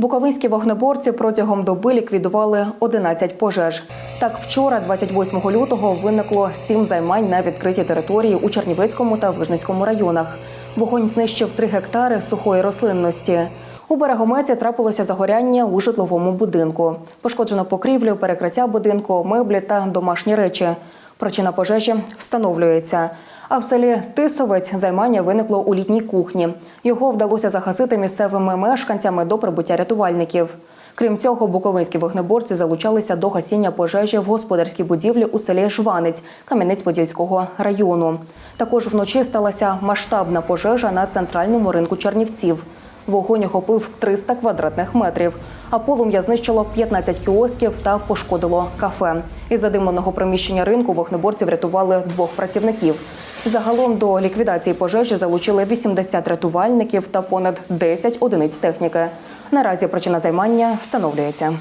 Буковинські вогнеборці протягом доби ліквідували 11 пожеж. Так, вчора, 28 лютого, виникло сім займань на відкритій території у Чернівецькому та Вижницькому районах. Вогонь знищив 3 гектари сухої рослинності. У берегометі трапилося загоряння у житловому будинку. Пошкоджено покрівлю, перекриття будинку, меблі та домашні речі. Причина пожежі встановлюється. А в селі Тисовець займання виникло у літній кухні. Його вдалося загасити місцевими мешканцями до прибуття рятувальників. Крім цього, буковинські вогнеборці залучалися до гасіння пожежі в господарській будівлі у селі Жванець Кам'янець-Подільського району. Також вночі сталася масштабна пожежа на центральному ринку Чернівців. Вогонь охопив 300 квадратних метрів, а полум'я знищило 15 кіосків та пошкодило кафе. Із задимленого приміщення ринку вогнеборці врятували двох працівників. Загалом до ліквідації пожежі залучили 80 рятувальників та понад 10 одиниць техніки. Наразі причина займання встановлюється.